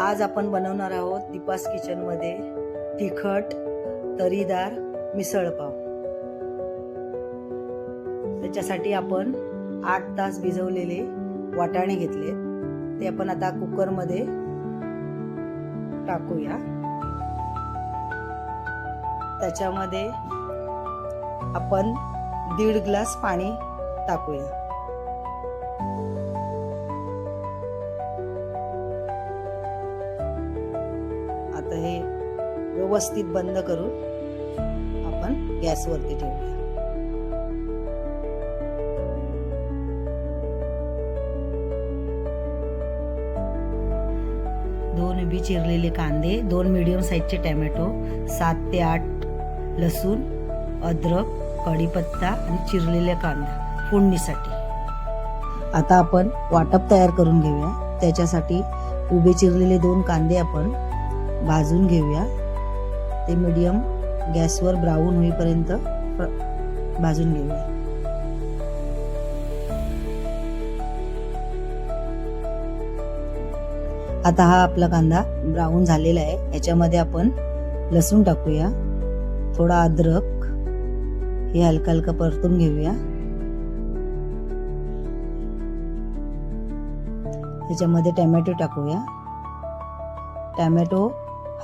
आज आपण बनवणार आहोत दीपास किचनमध्ये तिखट तरीदार मिसळपाव त्याच्यासाठी आपण आठ तास भिजवलेले वाटाणे घेतले. ते आपण आता कुकरमध्ये टाकूया. त्याच्यामध्ये आपण दीड ग्लास पाणी टाकूया. व्यवस्थित बंद करून आपण गॅसवरती ठेवूया. दोन उभी चिरलेले कांदे दोन मिडियम साईजचे टॅमॅटो सात ते आठ लसूण अद्रक कढीपत्ता आणि चिरलेला कांदा फोडणीसाठी. आता आपण वाटप तयार करून घेऊया. त्याच्यासाठी उभे चिरलेले दोन कांदे आपण भाजून घेऊया. ते मीडियम गॅसवर ब्राऊन होईपर्यंत भाजून घेऊया. आता हा आपला कांदा ब्राऊन झालेला आहे. याच्यामध्ये आपण लसूण टाकूया. थोडा अद्रक हे हलका हलका परतून घेऊया. त्याच्यामध्ये टॅमॅटो टाकूया. टॅमॅटो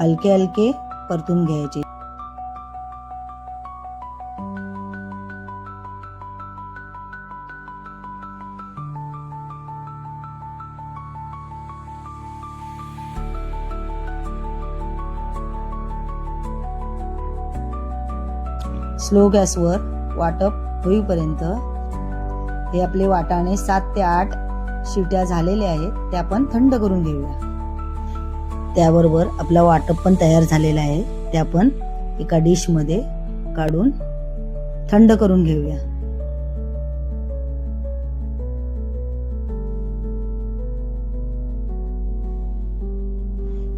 हलके हलके परतून घ्यायचे. स्लो गॅसवर वाटप होईपर्यंत हे आपले वाटाणे सात ते आठ शिट्या झालेल्या आहेत त्या आपण थंड करून घेऊया. त्याबरोबर आपला वाटप पण तयार झालेला आहे. ते आपण एका डिशमध्ये काढून थंड करून घेऊया.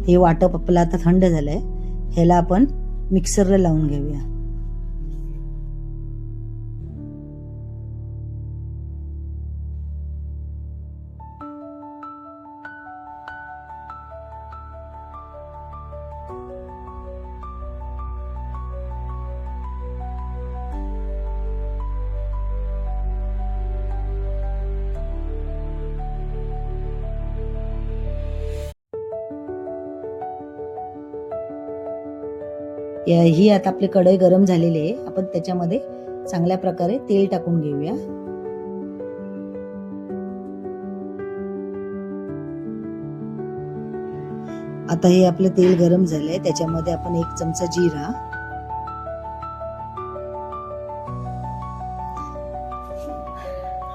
हे वाटप आपलं आता थंड झालंय. ह्याला आपण मिक्सरला लावून घेऊया. ही आता आपली कढई गरम झालेली आहे. आपण त्याच्यामध्ये चांगल्या प्रकारे तेल टाकून घेऊया. आता हे आपलं तेल गरम झालंय. त्याच्यामध्ये आपण एक चमचा जिरा.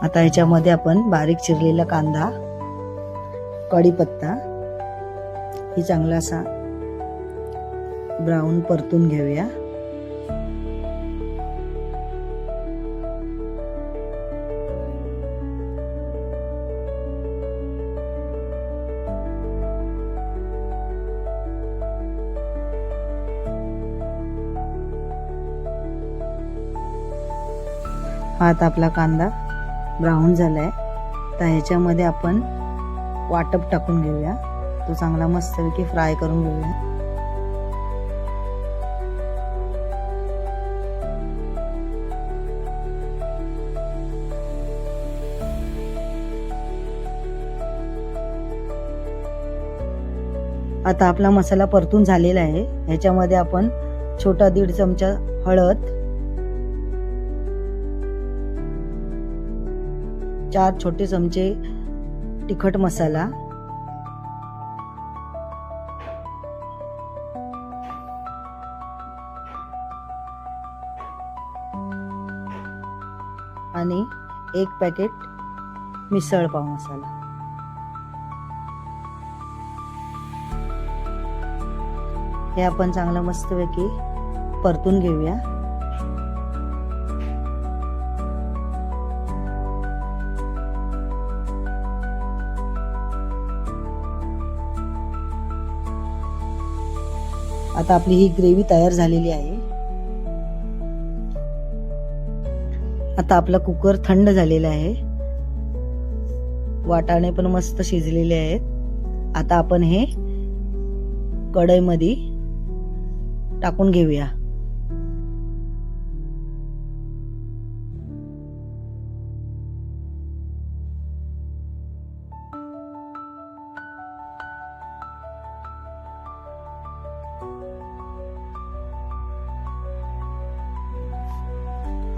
आता ह्याच्यामध्ये आपण बारीक चिरलेला कांदा कढीपत्ता. ही चांगला असा ब्राऊन परतून घेऊया. हा आता आपला कांदा ब्राऊन झालाय. तर ह्याच्यामध्ये आपण वाटप टाकून घेऊया. तो चांगला मस्तपैकी फ्राय करून घेऊया. आता आपला मसाला परतून झालेला आहे. ह्याच्यामध्ये आपण छोटा दीड चमचा हळद चार छोटे चमचे तिखट मसाला आणि एक पॅकेट मिसळ पाव मसाला. हे आपण चांगलं मस्तपैकी परतून घेऊया. आता आपली ही ग्रेव्ही तयार झालेली आहे. आता आपला कुकर थंड झालेला आहे. वाटाणे पण मस्त शिजलेले आहेत. आता आपण हे कढईमध्ये टाकून घेऊया.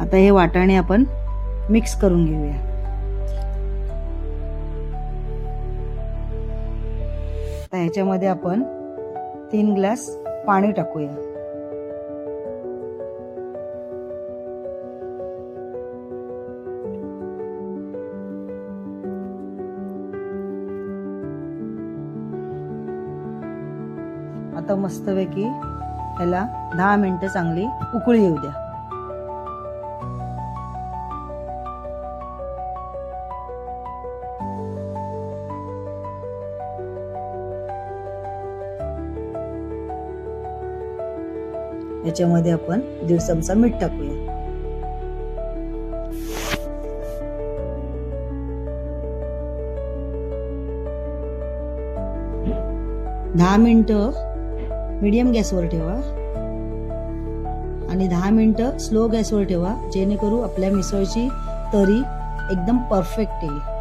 आता हे वाटाणे आपण मिक्स करून घेऊया. आता ह्याच्यामध्ये आपण तीन ग्लास पाणी टाकूया. आता मस्तपैकी ह्याला दहा मिनिटं चांगली उकळी येऊ द्या. याच्यामध्ये आपण दीड चमचा मीठ टाकूया. दहा मिनटं मीडियम गॅसवर ठेवा. आणि दहा मिनटं स्लो गॅसवर ठेवा जेणेकरून आपल्या मिसळची तरी एकदम परफेक्ट येईल.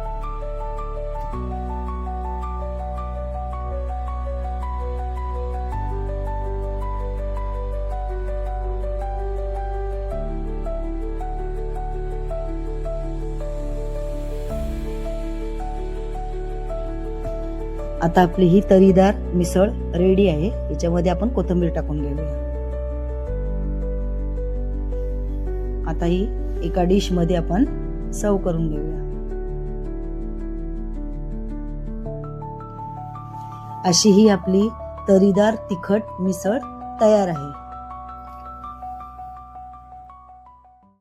आता आपली ही तरीदार मिसळ रेडी आहे. याच्यामध्ये आपण कोथिंबीर टाकून घेऊया. आता ही एका डिशमध्ये आपण सर्व करून घेऊया. अशी ही आपली तरीदार तिखट मिसळ तयार आहे.